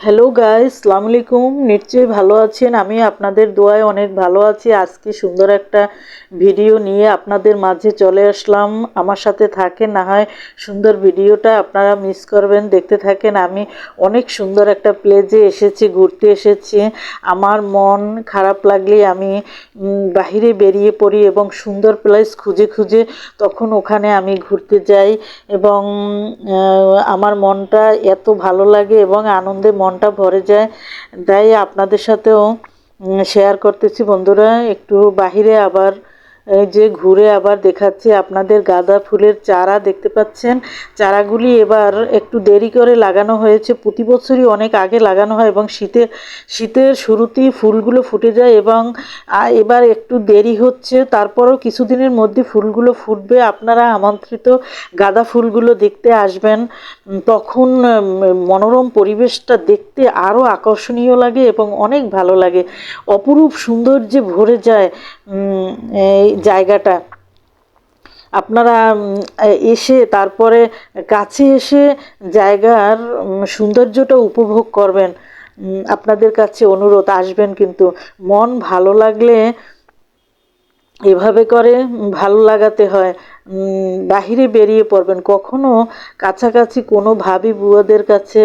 Hello সালাম আলাইকুম নিশ্চয়ই ভালো আছেন। আমি আপনাদের দোয়ায় অনেক ভালো আছি। আজকে সুন্দর একটা ভিডিও নিয়ে আপনাদের মাঝে চলে আসলাম। আমার সাথে থাকেন, না হয় সুন্দর ভিডিওটা আপনারা মিস করবেন। দেখতে থাকেন, আমি অনেক সুন্দর একটা প্লেজে এসেছি, ঘুরতে এসেছি। আমার মন খারাপ লাগলে আমি বাহিরে বেরিয়ে পড়ি এবং সুন্দর প্লেস খুঁজে খুঁজে তখন ওখানে আমি ঘুরতে যাই এবং আমার মনটা এত ভালো লাগে এবং আনন্দে মনটা ভরে যায়। তাই আপনাদের সাথেও শেয়ার করতেছি। বন্ধুরা একটু বাহিরে আবার এই যে ঘুরে আবার দেখাচ্ছি আপনাদের গাঁদা ফুলের চারা দেখতে পাচ্ছেন। চারাগুলি এবার একটু দেরি করে লাগানো হয়েছে। প্রতি বছরই অনেক আগে লাগানো হয় এবং শীতে, শীতের শুরুতেই ফুলগুলো ফুটে যায় এবং এবার একটু দেরি হচ্ছে। তারপরও কিছুদিনের মধ্যে ফুলগুলো ফুটবে। আপনারা আমন্ত্রিত গাঁদা ফুলগুলো দেখতে আসবেন। তখন মনোরম পরিবেশটা দেখতে আরও আকর্ষণীয় লাগে এবং অনেক ভালো লাগে। অপরূপ সৌন্দর্যে ভরে যায় এই জায়গাটা। আপনারা এসে তারপরে কাছে এসে জায়গার সৌন্দর্যটা উপভোগ করবেন। আপনাদের কাছে অনুরোধ, আসবেন কিন্তু। মন ভালো লাগলে এভাবে করে ভালো লাগাতে হয়। বাহিরে বেরিয়ে পড়বেন। কখনো কাছাকাছি কোনো ভাবি বুয়াদের কাছে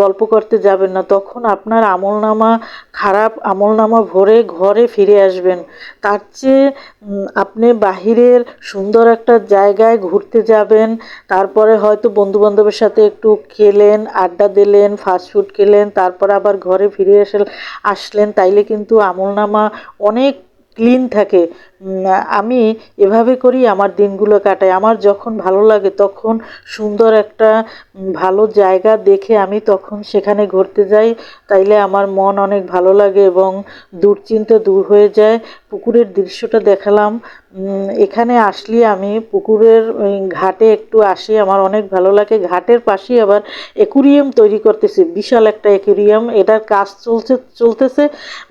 গল্প করতে যাবেন না। তখন আপনার আমলনামা খারাপ আমলনামা ভরে ঘরে ফিরে আসবেন। তার চেয়ে আপনি বাহিরের সুন্দর একটা জায়গায় ঘুরতে যাবেন। তারপরে হয়তো বন্ধুবান্ধবের সাথে একটু খেলেন, আড্ডা দিলেন ফাস্টফুড খেলেন, তারপর আবার ঘরে ফিরে এসে আসলেন। তাইলে কিন্তু আমলনামা অনেক ক্লিন থাকে। আমি এভাবে করি আমার দিনগুলো কাটাই। আমার যখন ভালো লাগে তখন সুন্দর একটা ভালো জায়গা দেখে আমি তখন সেখানে ঘুরতে যাই। তাইলে আমার মন অনেক ভালো লাগে এবং দুশ্চিন্তা দূর হয়ে যায়। পুকুরের দৃশ্যটা দেখালাম। এখানে আসলে আমি পুকুরের ঘাটে একটু আসি, আমার অনেক ভালো লাগে। ঘাটের পাশেই আবার একুরিয়াম তৈরি করতেছে, বিশাল একটা একুরিয়াম। এটার কাজ চলছে, চলতেছে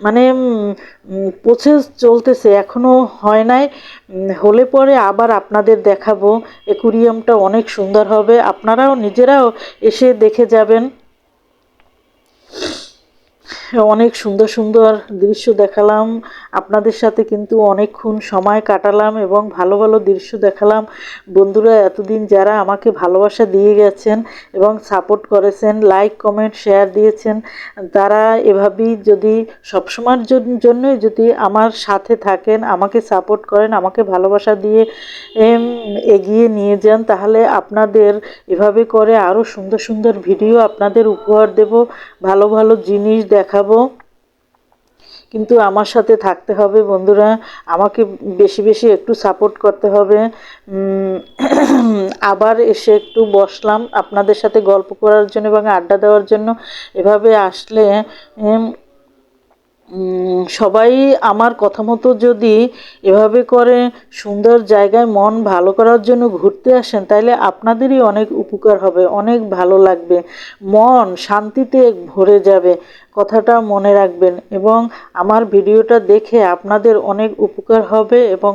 মানে প্রসেস চলতেছে। এখনও হয় নাই। হলে পরে আবার আপনাদের দেখাবো। একুরিয়ামটা অনেক সুন্দর হবে। আপনারাও নিজেরাও এসে দেখে যাবেন। অনেক সুন্দর সুন্দর দৃশ্য দেখালাম। আপনাদের সাথে কিন্তু অনেকক্ষণ সময় কাটালাম এবং ভালো ভালো দৃশ্য দেখালাম। বন্ধুরা, এতদিন যারা আমাকে ভালোবাসা দিয়ে গেছেন এবং সাপোর্ট করেছেন লাইক কমেন্ট শেয়ার দিয়েছেন, তারা এভাবেই যদি সবসময়ের জন- জন্যই যদি আমার সাথে থাকেন, আমাকে সাপোর্ট করেন, আমাকে ভালোবাসা দিয়ে এগিয়ে নিয়ে যান, তাহলে আপনাদের এভাবে করে আরও সুন্দর সুন্দর ভিডিও আপনাদের উপহার দেব। ভালো ভালো জিনিস দেখাবো কিন্তু আমার সাথে থাকতে হবে বন্ধুরা। আমাকে বেশি বেশি একটু সাপোর্ট করতে হবে। আবার এসে একটু বসলাম আপনাদের সাথে গল্প করার জন্য এবং আড্ডা দেওয়ার জন্য। এভাবে আসলে সবাই আমার কথা মতো যদি এভাবে করে সুন্দর জায়গায় মন ভালো করার জন্য ঘুরতে আসেন তাহলে আপনাদেরই অনেক উপকার হবে, অনেক ভালো লাগবে। মন শান্তিতে ভরে যাবে, কথাটা মনে রাখবেন। এবং আমার ভিডিওটা দেখে আপনাদের অনেক উপকার হবে এবং